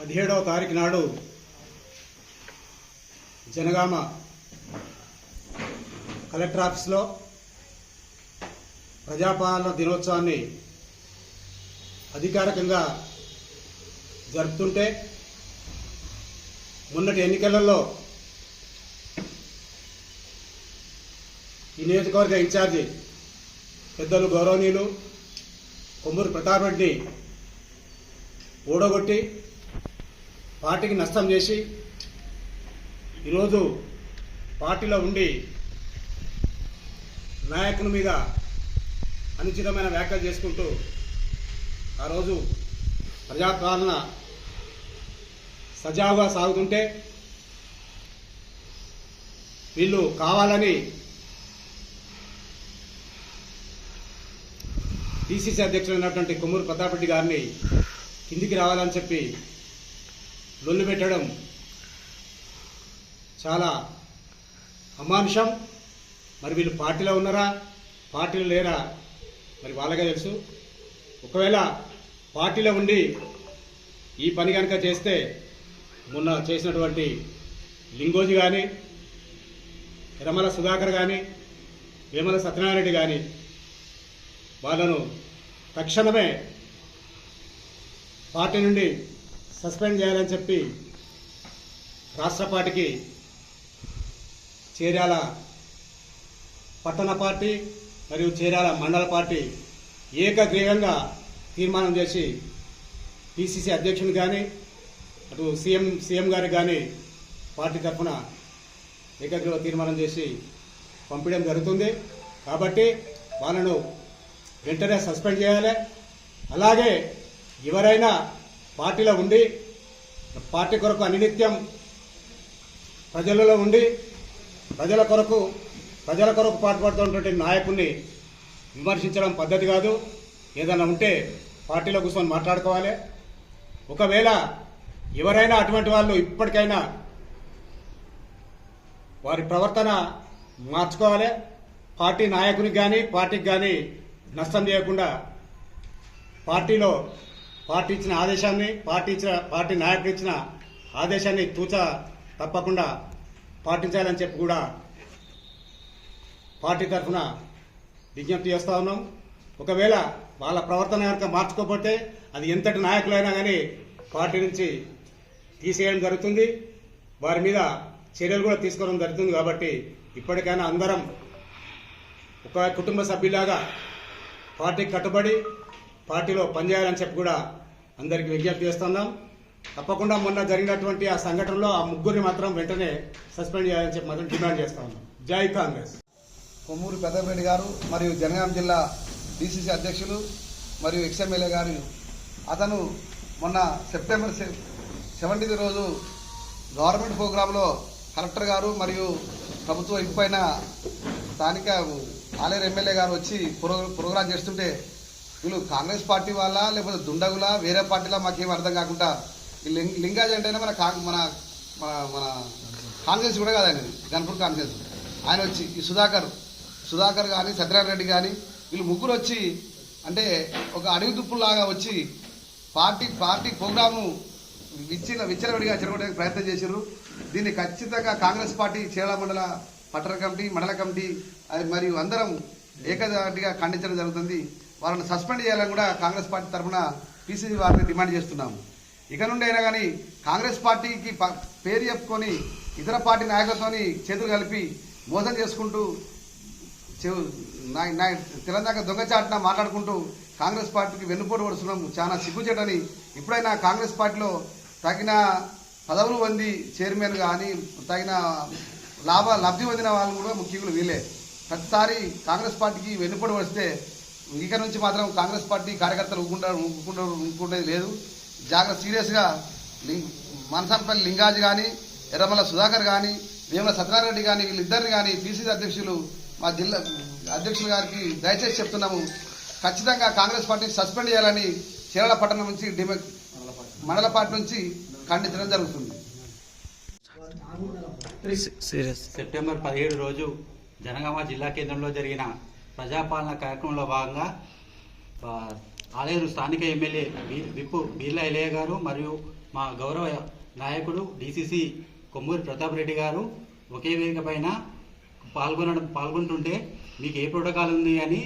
పదిహేడవ తారీఖు నాడు జనగామ కలెక్టర్ ఆఫీస్లో ప్రజాపాలన దినోత్సవాన్ని అధికారికంగా జరుపుతుంటే మొన్నటి ఎన్నికలలో ఈ నియోజకవర్గ ఇన్ఛార్జి పెద్దలు గౌరవనీయులు కొమ్మూరు ప్రతాప్ రెడ్డి ఓడగొట్టి పార్టీకి నష్టం చేసి ఈరోజు పార్టీలో ఉండి నాయకుని మీద అనుచితమైన వ్యాఖ్యలు చేసుకుంటూ ఆ రోజు ప్రజాపాలన సజావుగా సాగుతుంటే వీళ్ళు కావాలని పిసిసి అధ్యక్షుడు అయినటువంటి కొమ్మూరు ప్రతాపరెడ్డి గారిని కిందికి రావాలని చెప్పి లొల్లు పెట్టడం చాలా అమానుషం. మరి వీళ్ళు పార్టీలో ఉన్నారా? పార్టీలో లేరా? మరి వాళ్ళకే తెలుసు. ఒకవేళ పార్టీలో ఉండి ఈ పని కనుక చేస్తే మొన్న చేసినటువంటి లింగోజీ కానీ రమల సుధాకర్ కానీ వేమల సత్యనారాయణ రెడ్డి కానీ వాళ్ళను తక్షణమే పార్టీ నుండి సస్పెండ్ చేయాలని చెప్పి రాష్ట్ర పార్టీకి చేర్యాల పట్టణ పార్టీ మరియు చేర్యాల మండల పార్టీ ఏకగ్రీవంగా తీర్మానం చేసి పిసిసి అధ్యక్షుని కానీ అటు సీఎం సీఎం గారికి కానీ పార్టీ తరఫున ఏకగ్రీవ తీర్మానం చేసి పంపించడం జరుగుతుంది. కాబట్టి వాళ్ళను వెంటనే సస్పెండ్ చేయాలి. అలాగే ఎవరైనా పార్టీలో ఉండి పార్టీ కొరకు అనినిత్యం ప్రజలలో ఉండి ప్రజల కొరకు ప్రజల కొరకు పాటుపడుతున్నటువంటి నాయకుడిని విమర్శించడం పద్ధతి కాదు. ఏదైనా ఉంటే పార్టీలో కూర్చొని మాట్లాడుకోవాలి. ఒకవేళ ఎవరైనా అటువంటి వాళ్ళు ఇప్పటికైనా వారి ప్రవర్తన మార్చుకోవాలి. పార్టీ నాయకునికి కానీ పార్టీకి కానీ నష్టం చేయకుండా పార్టీలో పార్టీ ఇచ్చిన ఆదేశాన్ని పార్టీ ఇచ్చిన పార్టీ నాయకుడు ఇచ్చిన ఆదేశాన్ని తూచ తప్పకుండా పాటించాలని చెప్పి కూడా పార్టీ తరఫున విజ్ఞప్తి చేస్తా ఉన్నాం. ఒకవేళ వాళ్ళ ప్రవర్తన కనుక మార్చుకోకపోతే అది ఎంతటి నాయకులైనా కానీ పార్టీ నుంచి తీసేయడం జరుగుతుంది. వారి మీద చర్యలు కూడా తీసుకోవడం జరుగుతుంది కాబట్టి ఇప్పటికైనా అందరం ఒక కుటుంబ సభ్యులాగా పార్టీకి కట్టుబడి పార్టీలో పనిచేయాలని చెప్పి కూడా అందరికీ విజ్ఞప్తి చేస్తున్నాం. తప్పకుండా మొన్న జరిగినటువంటి ఆ సంఘటనలో ఆ ముగ్గురిని మాత్రం వెంటనే సస్పెండ్ చేయాలని చెప్పి మాత్రం డిమాండ్ చేస్తా ఉన్నాం. జై కాంగ్రెస్. కొమ్మూరు పెద్దపల్లి గారు మరియు జనగాం జిల్లా డిసిసి అధ్యక్షులు మరియు ఎక్స్ఎమ్మెల్యే గారు. అతను మొన్న సెప్టెంబర్ సెవెంటీన్త్ రోజు గవర్నమెంట్ ప్రోగ్రాంలో కలెక్టర్ గారు మరియు ప్రభుత్వ ఇంపైన స్థానిక ఆలేరు ఎమ్మెల్యే గారు వచ్చి ప్రోగ్రాం చేస్తుంటే వీళ్ళు కాంగ్రెస్ పార్టీ వాళ్ళ లేకపోతే దుండగులా వేరే పార్టీలా మాకేం అర్థం కాకుండా ఈ లింగ్ లింగాజ్ అంటేనే మన కా మన మన మన కాంగ్రెస్ కూడా కాదు ఆయన గన్పూర్ కాంగ్రెస్. ఆయన వచ్చి ఈ సుధాకర్ సుధాకర్ కానీ సత్యనారాయణ రెడ్డి కానీ వీళ్ళు ముగ్గురు వచ్చి అంటే ఒక అడవి దుప్పులాగా వచ్చి పార్టీ పార్టీ ప్రోగ్రాము విచ్చిన విచ్చలవిడిగా చెరగడానికి ప్రయత్నం చేశారు దీన్ని ఖచ్చితంగా కాంగ్రెస్ పార్టీ చేరాల మండల పట్టణ కమిటీ మండల కమిటీ అది మరియు అందరం ఏకదాటిగా ఖండించడం జరుగుతుంది. వాళ్ళని సస్పెండ్ చేయాలని కూడా కాంగ్రెస్ పార్టీ తరఫున పీసీసీ వారిని డిమాండ్ చేస్తున్నాము. ఇక నుండి అయినా కానీ కాంగ్రెస్ పార్టీకి ప- పేరు చెప్పుకొని ఇతర పార్టీ నాయకులతోని చేతులు కలిపి మోసం చేసుకుంటూ తెలంగాణ దొంగచాటున మాట్లాడుకుంటూ కాంగ్రెస్ పార్టీకి వెన్నుపోటు పడుతున్నాము చాలా సిగ్గుచేటని ఇప్పుడైనా కాంగ్రెస్ పార్టీలో తగిన పదవులు పొంది చైర్మన్ కానీ తగిన లాభ లబ్ధి పొందిన వాళ్ళు కూడా ముఖ్యులు వీళ్ళే. ప్రతిసారి కాంగ్రెస్ పార్టీకి వెన్నుపోటు వస్తే ఇక నుంచి మాత్రం కాంగ్రెస్ పార్టీ కార్యకర్తలు ఊకుంటేది లేదు. జాగ్రత్త సీరియస్గా లింగ్ మనసంపల్లి లింగాజీ కానీ ఎర్రమల్ల సుధాకర్ కానీ వేముల సత్యనారాయణ రెడ్డి కానీ వీళ్ళిద్దరిని కానీ పిసిసి అధ్యక్షులు మా జిల్లా అధ్యక్షులు గారికి దయచేసి చెప్తున్నాము. ఖచ్చితంగా కాంగ్రెస్ పార్టీని సస్పెండ్ చేయాలని చీరాల పట్టణం నుంచి డిమాండ్ మండల పార్టీ నుంచి ఖండించడం జరుగుతుంది. సీరియస్. సెప్టెంబర్ పదిహేడు రోజు జనగామ జిల్లా కేంద్రంలో జరిగిన ప్రజాపాలన కార్యక్రమంలో భాగంగా ఆలేరు స్థానిక ఎమ్మెల్యే విప్పు బీర్లా ఇలయ్య గారు మరియు మా గౌరవ నాయకుడు డిసిసి కొమ్మూరి ప్రతాప్ రెడ్డి గారు ఒకే వేదిక పైన పాల్గొనడం పాల్గొంటుంటే మీకు ఏ ప్రోటోకాల్ ఉంది అని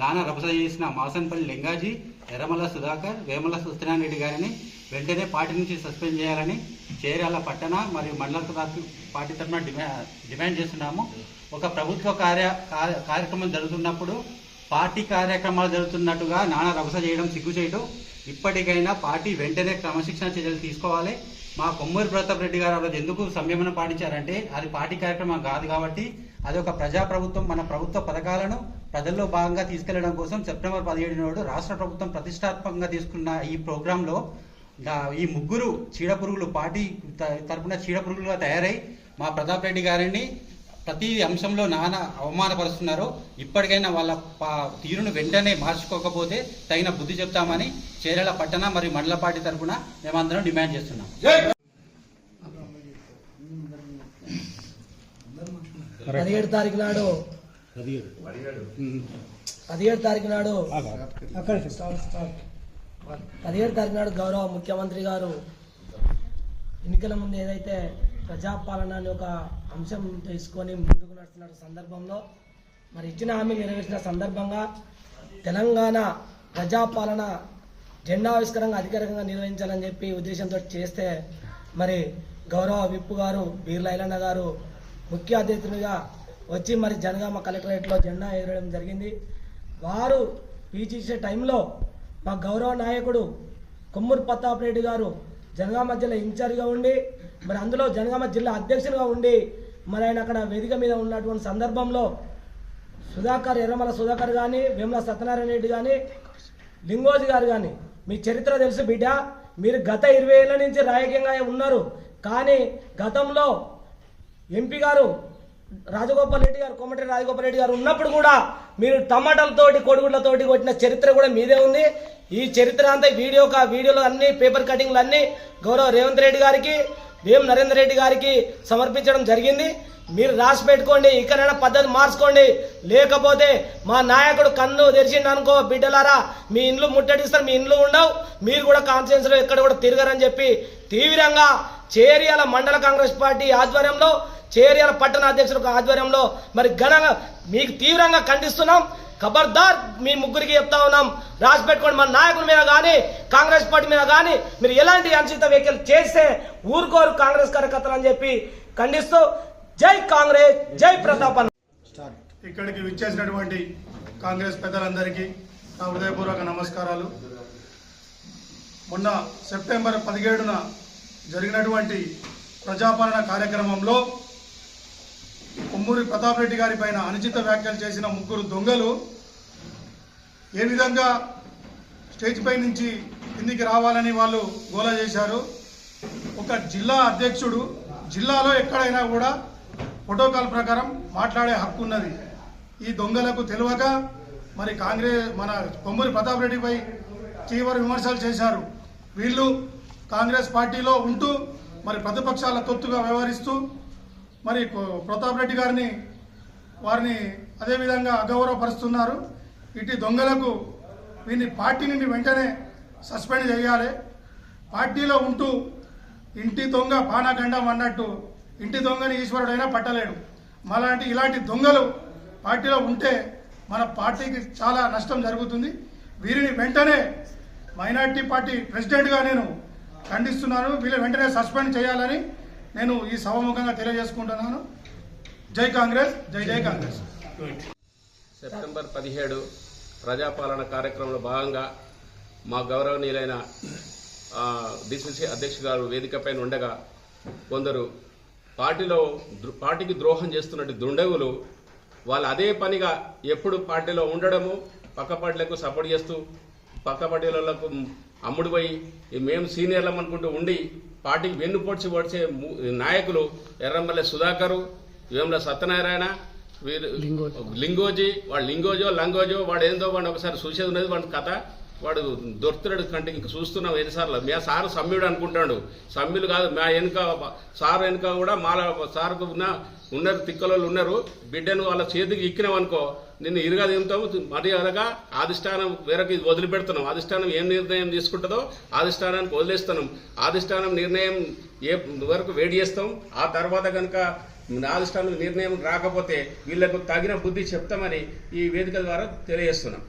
లానా రభస చేసిన మాసన్పల్లి లింగాజీ ఎర్రమల్ల సుధాకర్ వేమల సత్యనారాయణ రెడ్డి గారిని వెంటనే పార్టీ నుంచి సస్పెండ్ చేయాలని చేరాల పట్టణ మరియు మండల పార్టీ తరఫున డిమా డిమాండ్ చేస్తున్నాము. ఒక ప్రభుత్వ కార్య కార్య- కార్యక్రమం జరుగుతున్నప్పుడు పార్టీ కార్యక్రమాలు జరుగుతున్నట్టుగా నానా రభస చేయడం సిగ్గు చేయడం ఇప్పటికైనా పార్టీ వెంటనే క్రమశిక్షణ చర్యలు తీసుకోవాలి. మా కొమ్మూరి ప్రతాప్ రెడ్డి గారు ఆ రోజు ఎందుకు సంయమనం పాటించారంటే అది పార్టీ కార్యక్రమం కాదు కాబట్టి అది ఒక ప్రజా ప్రభుత్వం మన ప్రభుత్వ పథకాలను ప్రజల్లో భాగంగా తీసుకెళ్ళడం కోసం సెప్టెంబర్ పదిహేడు నాడు రాష్ట్ర ప్రభుత్వం ప్రతిష్టాత్మకంగా తీసుకున్న ఈ ప్రోగ్రాంలో ఈ ముగ్గురు చీడపురుగులు పార్టీ తరపున చీడపురుగులుగా తయారై మా ప్రతాప్ రెడ్డి గారిని ప్రతి అంశంలో నానా అవమానపరుస్తున్నారు. ఇప్పటికైనా వాళ్ళ తీరును వెంటనే మార్చుకోకపోతే తగిన బుద్ధి చెప్తామని చేరల పట్టణ మరియు మండల పార్టీ తరపున మేమందరం డిమాండ్ చేస్తున్నాం. పదిహేడు తారీఖు నాడు. పదిహేడు తారీఖు నాడు. పదిహేడు తారీఖు నాడు గౌరవ ముఖ్యమంత్రి గారు ఎన్నికల ముందు ఏదైతే ప్రజాపాలన అని ఒక అంశం తీసుకొని ముందుకు నడుస్తున్న సందర్భంలో మరి ఇచ్చిన హామీ నెరవేర్చిన సందర్భంగా తెలంగాణ ప్రజాపాలన జెండా ఆవిష్కరంగా అధికారికంగా నిర్వహించాలని చెప్పి ఉద్దేశంతో చేస్తే మరి గౌరవ విప్పు గారు బీర్లైలన్న గారు ముఖ్య అతిథులుగా వచ్చి మరి జనగామ కలెక్టరేట్లో జెండా ఎగరడం జరిగింది. వారు పీచిసే టైంలో మా గౌరవ నాయకుడు కొమ్మూరు ప్రతాప్ రెడ్డి గారు జనగామ జిల్లా ఇన్ఛార్జ్గా ఉండి మరి అందులో జనగామ జిల్లా అధ్యక్షులుగా ఉండి మరి ఆయన అక్కడ వేదిక మీద ఉన్నటువంటి సందర్భంలో సుధాకర్ ఎర్రమల సుధాకర్ కానీ వేముల సత్యనారాయణ రెడ్డి కానీ లింగోజీ గారు కానీ మీ చరిత్ర తెలుసు బిడ్డ. మీరు గత ఇరవై ఏళ్ళ నుంచి రాజకీయంగా ఉన్నారు. కానీ గతంలో ఎంపీ గారు రాజగోపాల్ రెడ్డి గారు కోమటిరెడ్డి రాజగోపాల్ రెడ్డి గారు ఉన్నప్పుడు కూడా మీరు టమాటాలతోటి కోడిగుడ్లతోటి కొట్టిన చరిత్ర కూడా మీదే ఉంది. ఈ చరిత్ర అంతా వీడియో వీడియోలు అన్ని పేపర్ కటింగ్లు అన్ని గౌరవ రేవంత్ రెడ్డి గారికి భీమ్ నరేందర్ రెడ్డి గారికి సమర్పించడం జరిగింది. మీరు రాసి పెట్టుకోండి ఇక్కడైనా పద్ధతి మార్చుకోండి. లేకపోతే మా నాయకుడు కన్ను తెరిచిండు అనుకో బిడ్డలారా మీ ఇండ్లు ముట్టడిస్తారు మీ ఇండ్లు ఉండవు. మీరు కూడా కాన్ఫిడెన్స్లో ఎక్కడ కూడా తిరగరని చెప్పి తీవ్రంగా చేరియాల మండల కాంగ్రెస్ పార్టీ ఆధ్వర్యంలో చేరియాల పట్టణ అధ్యక్షుడు ఆధ్వర్యంలో మరి ఘనంగా మీకు తీవ్రంగా ఖండిస్తున్నాం. ఖబర్దార్ మీ ముగ్గురికి చెప్తా ఉన్నాం. రాసి పెట్టుకోండి మన నాయకుల మీద కానీ కాంగ్రెస్ పార్టీ మీద కానీ మీరు ఎలాంటి అనుచిత వ్యాఖ్యలు చేస్తే ఊరుకోరు కాంగ్రెస్ కార్యకర్తలు అని చెప్పి ఖండిస్తూ జై కాంగ్రెస్ జై ప్రతాప్ ఇక్కడికి విచ్చేసినటువంటి కాంగ్రెస్ పెద్దలందరికీ నా హృదయపూర్వక నమస్కారాలు. మొన్న సెప్టెంబర్ పదిహేడున జరిగినటువంటి ప్రజాపాలన కార్యక్రమంలో కొమ్మూరి ప్రతాప్ రెడ్డి గారి పైన అనుచిత వ్యాఖ్యలు చేసిన ముగ్గురు దొంగలు ఏ విధంగా స్టేజ్ పై నుంచి కిందికి రావాలని వాళ్ళు గోల చేశారు. ఒక జిల్లా అధ్యక్షుడు జిల్లాలో ఎక్కడైనా కూడా ప్రోటోకాల్ ప్రకారం మాట్లాడే హక్కు ఉన్నది. ఈ దొంగలకు తెలియక మరి కాంగ్రెస్ మన కొమ్మూరి ప్రతాప్ రెడ్డిపై తీవ్ర విమర్శలు చేశారు. వీళ్ళు కాంగ్రెస్ పార్టీలో ఉంటూ మరి ప్రతిపక్షాల తొత్తుగా వ్యవహరిస్తూ మరి ప్రతాప్ రెడ్డి గారిని వారిని అదేవిధంగా అగౌరవపరుస్తున్నారు. ఇటు దొంగలకు వీరిని పార్టీ నుండి వెంటనే సస్పెండ్ చేయాలి. పార్టీలో ఉంటూ ఇంటి దొంగ పానగండం అన్నట్టు ఇంటి దొంగని ఈశ్వరుడైనా పట్టలేడు. మలాంటి ఇలాంటి దొంగలు పార్టీలో ఉంటే మన పార్టీకి చాలా నష్టం జరుగుతుంది. వీరిని వెంటనే మైనార్టీ పార్టీ ప్రెసిడెంట్గా నేను ఖండిస్తున్నాను. వీళ్ళు వెంటనే సస్పెండ్ చేయాలని నేను ఈ సభముఖంగా తెలియజేసుకుంటున్నాను. జై కాంగ్రెస్ జై జై కాంగ్రెస్. సెప్టెంబర్ పదిహేడు ప్రజాపాలన కార్యక్రమంలో భాగంగా మా గౌరవనీయులైన డిసిసి అధ్యక్ష గారు వేదికపైన ఉండగా కొందరు పార్టీలో పార్టీకి ద్రోహం చేస్తున్నట్టు దుండగులు వాళ్ళు అదే పనిగా ఎప్పుడు పార్టీలో ఉండడము పక్క పార్టీలకు సపోర్ట్ చేస్తూ పక్క పార్టీలకు అమ్ముడు పోయి మేము సీనియర్లం అనుకుంటూ ఉండి పార్టీకి వెన్ను పొడిచి నాయకులు ఎర్రమల్లె సుధాకరు వేముల సత్యనారాయణ వీరు లింగోజీ. వాడు లింగోజో లంగోజో వాడు ఏందో వాడు ఒకసారి చూసేది ఉన్నది వాడి కథ. వాడు దొరుకుతున్నాడు కంటే ఇంక చూస్తున్నాం ఎన్నిసార్లు? మా సారు సమ్యుడు అనుకుంటాడు. సమ్యులు కాదు మా వెనుక సార్ వెనుక కూడా మాల సార్కు ఉన్న ఉన్నారు తిక్కలోళ్ళు ఉన్నారు. బిడ్డను వాళ్ళ చేతికి ఇక్కినాం అనుకో నిన్ను ఇరుగా దిగుతాము మర్యాదగా అధిష్టానం వేరొక వదిలిపెడుతున్నాం. అధిష్టానం ఏం నిర్ణయం తీసుకుంటుందో అధిష్టానానికి వదిలేస్తున్నాం. అధిష్టానం నిర్ణయం ఏ వరకు వేడి చేస్తాం ఆ తర్వాత కనుక అధిష్టానం నిర్ణయం రాకపోతే వీళ్ళకు తగిన బుద్ధి చెప్తామని ఈ వేదిక ద్వారా తెలియజేస్తున్నాం.